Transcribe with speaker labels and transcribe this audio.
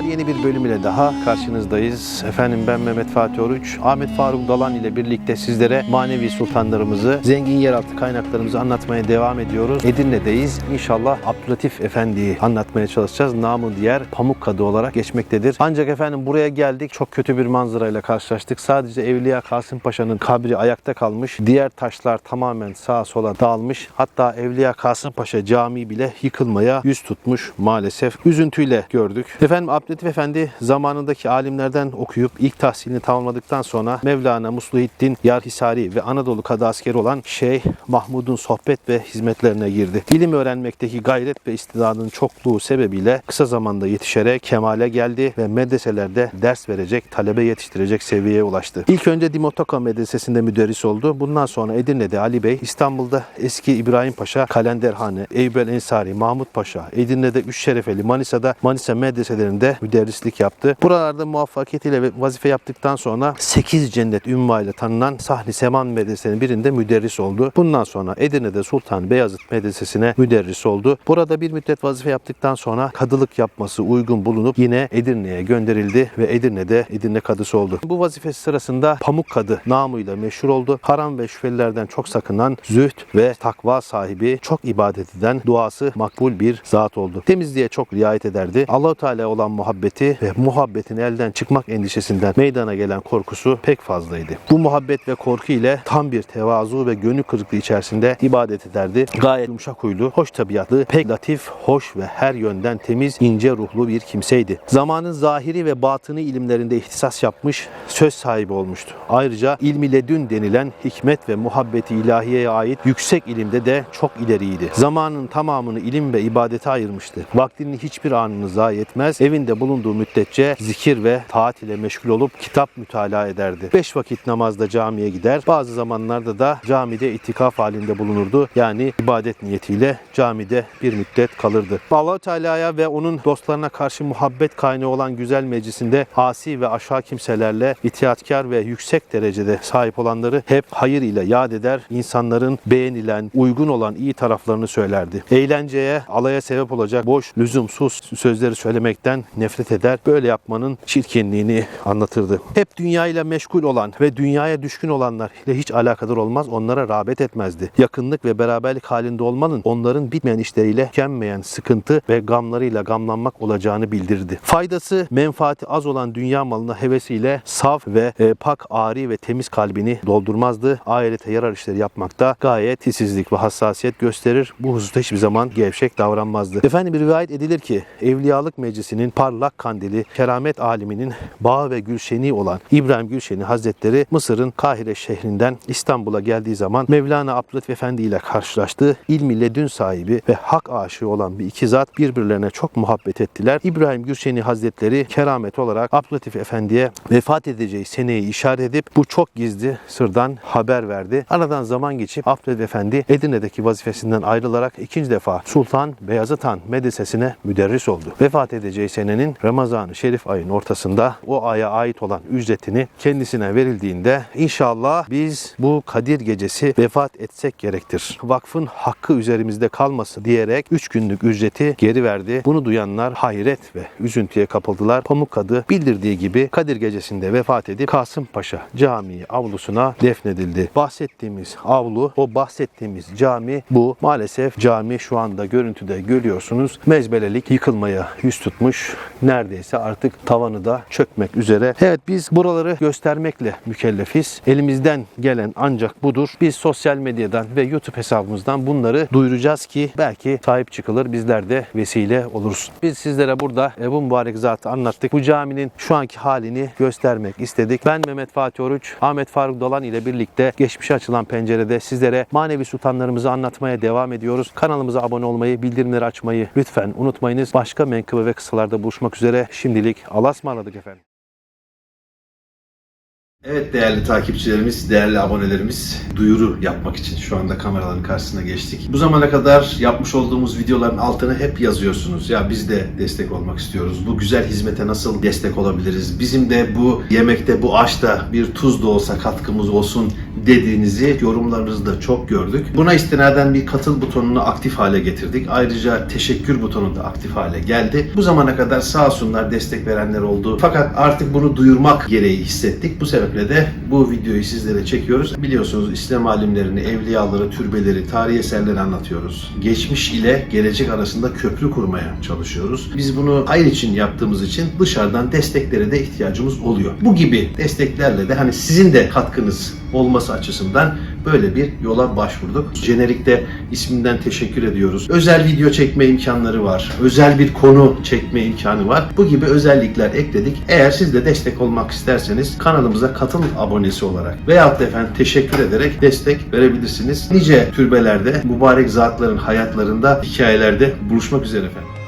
Speaker 1: Merhabalar yeni bir bölüm ile daha karşınızdayız. Efendim ben Mehmet Fatih Oruç. Ahmet Faruk Dalan ile birlikte sizlere manevi sultanlarımızı, zengin yeraltı kaynaklarımızı anlatmaya devam ediyoruz. Edirne'deyiz. İnşallah Abdülatif Efendi'yi anlatmaya çalışacağız. Namı diğer Pamukkale olarak geçmektedir. Ancak efendim buraya geldik. Çok kötü bir manzarayla karşılaştık. Sadece Evliya Kasım Paşa'nın kabri ayakta kalmış. Diğer taşlar tamamen sağa sola dağılmış. Hatta Evliya Kasım Paşa Camii bile yıkılmaya yüz tutmuş maalesef. Üzüntüyle gördük. Efendim Abdülatif Efendi zamanındaki alimlerden okuyup ilk tahsilini tamamladıktan sonra Mevlana Musluhiddin Yarhisari ve Anadolu Kadı askeri olan Şeyh Mahmud'un sohbet ve hizmetlerine girdi. İlim öğrenmekteki gayret ve istidadın çokluğu sebebiyle kısa zamanda yetişerek kemale geldi ve medreselerde ders verecek, talebe yetiştirecek seviyeye ulaştı. İlk önce Dimotaka Medresesi'nde müderris oldu. Bundan sonra Edirne'de Ali Bey, İstanbul'da eski İbrahim Paşa Kalenderhane, Eyüp el Ensari, Mahmut Paşa, Edirne'de Üç Şerefeli, Manisa'da Manisa medreselerinde müderrislik yaptı. Buralarda muvaffakiyetiyle ve vazife yaptıktan sonra 8 cennet ünvanıyla tanınan Sahni Seman Medresesi'nin birinde müderris oldu. Bundan sonra Edirne'de Sultan Beyazıt Medresesi'ne müderris oldu. Burada bir müddet vazife yaptıktan sonra kadılık yapması uygun bulunup yine Edirne'ye gönderildi ve Edirne'de Edirne kadısı oldu. Bu vazifesi sırasında Pamuk Kadı namıyla meşhur oldu. Haram ve şüphelilerden çok sakınan zühd ve takva sahibi, çok ibadet eden, duası makbul bir zat oldu. Temizliğe çok riayet ederdi. Allahu Teala olan muhabbeti ve muhabbetin elden çıkmak endişesinden meydana gelen korkusu pek fazlaydı. Bu muhabbet ve korku ile tam bir tevazu ve gönül kırıklığı içerisinde ibadet ederdi. Gayet yumuşak huylu, hoş tabiatlı, pek latif, hoş ve her yönden temiz, ince ruhlu bir kimseydi. Zamanın zahiri ve batını ilimlerinde ihtisas yapmış, söz sahibi olmuştu. Ayrıca ilmi ledün denilen hikmet ve muhabbeti ilahiyeye ait yüksek ilimde de çok ileriydi. Zamanın tamamını ilim ve ibadete ayırmıştı. Vaktinin hiçbir anını zayi etmez, evinde bulunduğu müddetçe zikir ve taat ile meşgul olup kitap mütalaa ederdi. Beş vakit namazda camiye gider, bazı zamanlarda da camide itikaf halinde bulunurdu. Yani ibadet niyetiyle camide bir müddet kalırdı. allah Teala'ya ve onun dostlarına karşı muhabbet kaynağı olan güzel meclisinde asi ve aşağı kimselerle itiyaatkar ve yüksek derecede sahip olanları hep hayır ile yad eder, insanların beğenilen, uygun olan iyi taraflarını söylerdi. Eğlenceye, alaya sebep olacak boş, lüzumsuz sözleri söylemekten nefret eder. Böyle yapmanın çirkinliğini anlatırdı. Hep dünyayla meşgul olan ve dünyaya düşkün olanlar ile hiç alakadar olmaz, onlara rağbet etmezdi. Yakınlık ve beraberlik halinde olmanın onların bitmeyen işleriyle tükenmeyen sıkıntı ve gamlarıyla gamlanmak olacağını bildirdi. Faydası, menfaati az olan dünya malına hevesiyle saf ve e, pak, ari ve temiz kalbini doldurmazdı. Ahirete yarar işleri yapmakta gayet titizlik ve hassasiyet gösterir. Bu hususta hiçbir zaman gevşek davranmazdı. Efendim rivayet edilir ki Evliyalık Meclisi'nin parlak kandili, keramet aliminin bağ ve gülşeni olan İbrahim Gülşeni Hazretleri Mısır'ın Kahire şehrinden İstanbul'a geldiği zaman Mevlana Abdülhatif Efendi ile karşılaştı. İlmi ledün sahibi ve hak aşığı olan bir iki zat birbirlerine çok muhabbet ettiler. İbrahim Gülşeni Hazretleri keramet olarak Abdülhatif Efendi'ye vefat edeceği seneyi işaret edip bu çok gizli sırdan haber verdi. Aradan zaman geçip Abdülhatif Efendi Edirne'deki vazifesinden ayrılarak ikinci defa Sultan Beyazıt Han medresesine müderris oldu. Vefat edeceği senenin Ramazan-ı Şerif ayın ortasında o aya ait olan ücretini kendisine verildiğinde inşallah biz bu Kadir gecesi vefat etsek gerektir. Vakfın hakkı üzerimizde kalması diyerek 3 günlük ücreti geri verdi. Bunu duyanlar hayret ve üzüntüye kapıldılar. Pamukkale bildirdiği gibi Kadir gecesinde vefat edip Kasımpaşa Camii avlusuna defnedildi. Bahsettiğimiz avlu, o bahsettiğimiz cami bu. Maalesef cami şu anda görüntüde görüyorsunuz. Mezbelelik yıkılmaya yüz tutmuş. Neredeyse artık tavanı da çökmek üzere. Evet biz buraları göstermekle mükellefiz. Elimizden gelen ancak budur. Biz sosyal medyadan ve YouTube hesabımızdan bunları duyuracağız ki belki sahip çıkılır. Bizler de vesile oluruz. Biz sizlere burada Ebu Mübarek Zat'ı anlattık. Bu caminin şu anki halini göstermek istedik. Ben Mehmet Fatih Oruç, Ahmet Faruk Dolan ile birlikte geçmişe açılan pencerede sizlere manevi sultanlarımızı anlatmaya devam ediyoruz. Kanalımıza abone olmayı, bildirimleri açmayı lütfen unutmayınız. Başka menkıbe ve kısalarda buluşmak üzere. Şimdilik Allah'a ısmarladık efendim. Evet değerli takipçilerimiz, değerli abonelerimiz duyuru yapmak için şu anda kameraların karşısına geçtik. Bu zamana kadar yapmış olduğumuz videoların altına hep yazıyorsunuz. Ya biz de destek olmak istiyoruz. Bu güzel hizmete nasıl destek olabiliriz? Bizim de bu yemekte, bu aşta bir tuz da olsa katkımız olsun dediğinizi yorumlarınızda çok gördük. Buna istinaden bir katıl butonunu aktif hale getirdik. Ayrıca teşekkür butonu da aktif hale geldi. Bu zamana kadar sağ olsunlar destek verenler oldu. Fakat artık bunu duyurmak gereği hissettik. Bu sebeple de bu videoyu sizlere çekiyoruz. Biliyorsunuz İslam alimlerini, evliyaları, türbeleri, tarihi eserleri anlatıyoruz. Geçmiş ile gelecek arasında köprü kurmaya çalışıyoruz. Biz bunu hayır için yaptığımız için dışarıdan desteklere de ihtiyacımız oluyor. Bu gibi desteklerle de hani sizin de katkınız olması açısından böyle bir yola başvurduk. Jenerikte isminden teşekkür ediyoruz. Özel video çekme imkanları var. Özel bir konu çekme imkanı var. Bu gibi özellikler ekledik. Eğer siz de destek olmak isterseniz kanalımıza katıl abonesi olarak veyahut da efendim teşekkür ederek destek verebilirsiniz. Nice türbelerde mübarek zatların hayatlarında hikayelerde buluşmak üzere efendim.